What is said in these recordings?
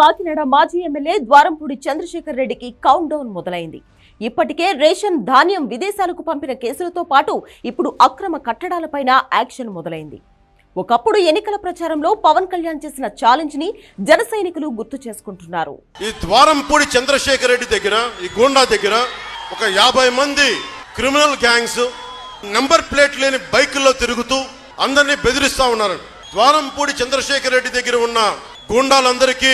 కాకినాడ మాజీ ఎమ్మెల్యే ద్వారంపూడి చంద్రశేఖర్ రెడ్డికి count down మొదలైంది. ఇప్పటికే రేషన్ ధాన్యం విదేశాలకు పంపిన కేసులతో పాటు ఇప్పుడు అక్రమ కట్టడాలపైన యాక్షన్ మొదలైంది. ఒకప్పుడు ఎన్నికల ప్రచారంలో పవన్ కళ్యాణ్ చేసిన ఛాలెంజ్ని జన సైనికులు గుర్తు చేసుకుంటున్నారు. ఈ ద్వారంపూడి చంద్రశేఖర్ రెడ్డి దగ్గర ఈ గోండా దగ్గర ఒక యాభై మంది క్రిమినల్ గ్యాంగ్స్ నంబర్ ప్లేట్ లేని బైకుల్లో తిరుగుతూ అందరినీ బెదిరిస్తా ఉన్నారు. ద్వారంపూడి చంద్రశేఖర్ రెడ్డి దగ్గర ఉన్న గూండాలందరికీ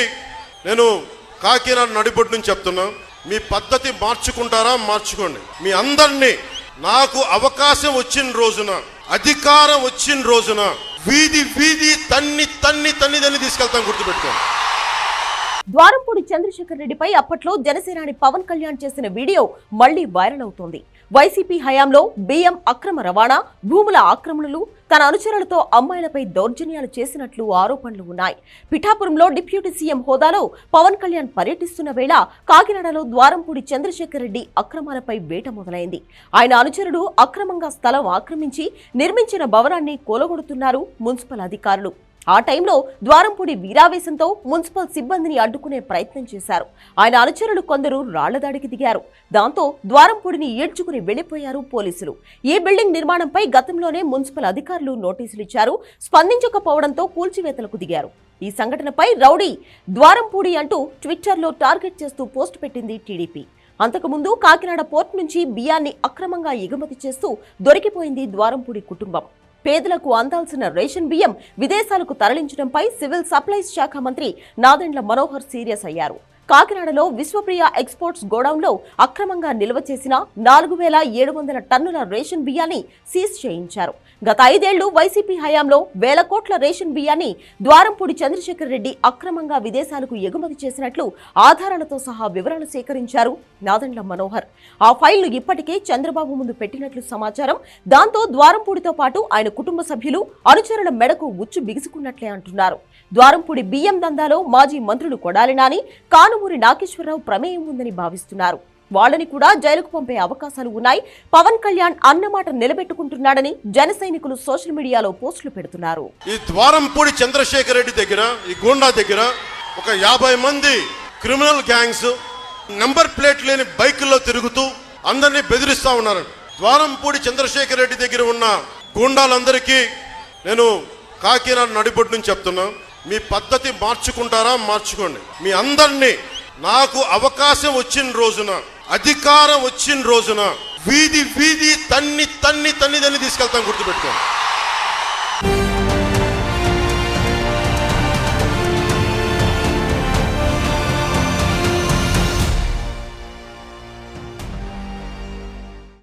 నేను కాకినాడ నడిబొడ్డు నుంచి చెప్తున్నా. మీ పద్ధతి మార్చుకుంటారా? మార్చుకోండి. మీ అందరినీ నాకు అవకాశం వచ్చిన రోజున అధికారం వచ్చిన రోజున వీధి వీధి తన్ని తన్ని తన్ని తన్ని తీసుకెళ్తాం గుర్తుపెట్టుకోండి. ద్వారంపూడి చంద్రశేఖర్ రెడ్డిపై అప్పట్లో జనసేనాని పవన్ కళ్యాణ్ చేసిన వీడియో మళ్ళీ వైరల్ అవుతోంది. వైసీపీ హయాంలో బియ్యం అక్రమ రవాణా భూముల ఆక్రమణలు తన అనుచరులతో అమ్మాయిలపై దౌర్జన్యాలు చేసినట్లు ఆరోపణలు ఉన్నాయి. పిఠాపురంలో డిప్యూటీ సీఎం హోదాలో పవన్ కళ్యాణ్ పర్యటిస్తున్న వేళ కాకినాడలో ద్వారంపూడి చంద్రశేఖర్ రెడ్డి అక్రమాలపై వేట మొదలైంది. ఆయన అనుచరుడు అక్రమంగా స్థలం ఆక్రమించి నిర్మించిన భవనాన్ని కూలగొడుతున్నారు మున్సిపల్ అధికారులు. ఆ టైంలో ద్వారంపూడి వీరావేశంతో మున్సిపల్ సిబ్బందిని అడ్డుకునే ప్రయత్నం చేశారు. ఆయన అనుచరులు కొందరు రాళ్ళదాడికి దిగారు. దాంతో ద్వారంపూడిని ఈడ్చుకుని వెళ్ళిపోయారు పోలీసులు. ఈ బిల్డింగ్ నిర్మాణంపై గతంలోనే మున్సిపల్ అధికారులు నోటీసులు ఇచ్చారు. స్పందించకపోవడంతో కూల్చివేతలకు దిగారు. ఈ సంఘటనపై రౌడీ ద్వారంపూడి అంటూ ట్విట్టర్లో టార్గెట్ చేస్తూ పోస్ట్ పెట్టింది టీడీపీ. అంతకుముందు కాకినాడ పోర్ట్ నుంచి బియ్యాన్ని అక్రమంగా ఎగుమతి చేస్తూ దొరికిపోయింది ద్వారంపూడి కుటుంబం. పేదలకు అందాల్సిన రేషన్ బియ్యం విదేశాలకు తరలించడంపై సివిల్ సప్లైస్ శాఖ మంత్రి నాదెండ్ల మనోహర్ సీరియస్ అయ్యారు. కాకినాడలో విశ్వప్రియ ఎక్స్పోర్ట్స్ గోడౌన్లో అక్రమంగా నిల్వ చేసిన నాలుగు వేల ఏడు వందల టన్నుల రేషన్ బియ్యాన్ని సీజ్ చేయించారు. గత ఐదేళ్ళు వైసీపీ హయాంలో వేల కోట్ల రేషన్ బియ్యాన్ని ద్వారంపూడి చంద్రశేఖర్ రెడ్డి అక్రమంగా విదేశాలకు ఎగుమతి చేసినట్లు ఆధారాలతో సహా వివరాలు సేకరించారు నాదండ్ల మనోహర్. ఆ ఫైల్ను ఇప్పటికే చంద్రబాబు ముందు పెట్టినట్లు సమాచారం. దాంతో ద్వారంపూడితో పాటు ఆయన కుటుంబ సభ్యులు అనుచరుల మెడకు ఉచ్చు బిగుసుకున్నట్లే అంటున్నారు. ద్వారంపూడి బియ్యం దందాలో మాజీ మంత్రులు కొడాలి నాని కాను పాలమూరి నాగేశ్వరరావు ప్రమేయం ఉందని భావిస్తున్నారు. వాళ్ళని కూడా జైలుకు పంపే అవకాశాలు ఉన్నాయి. పవన్ కళ్యాణ్ అన్నమాట నిలబెట్టుకుంటున్నాడని జన సైనికులు సోషల్ మీడియాలో పోస్టులు పెడుతున్నారు. ఈ ద్వారంపూడి చంద్రశేఖర్ రెడ్డి దగ్గర ఈ గూండా దగ్గర ఒక యాభై మంది క్రిమినల్ గ్యాంగ్స్ నంబర్ ప్లేట్ లేని బైకుల్లో తిరుగుతూ అందరినీ బెదిరిస్తా ఉన్నారు. ద్వారంపూడి చంద్రశేఖర్ రెడ్డి దగ్గర ఉన్న గూండాలందరికీ నేను కాకినాడ నడిబొడ్డు నుంచి చెప్తున్నా. మీ పద్ధతి మార్చుకుంటారా? మార్చుకోండి. మీ అందరినీ నాకు అవకాశం వచ్చిన రోజున అధికారం వచ్చిన రోజున వీధి వీధి తన్ని తన్ని తన్ని తన్ని తీసుకెళ్తాం గుర్తుపెట్టుకోండి.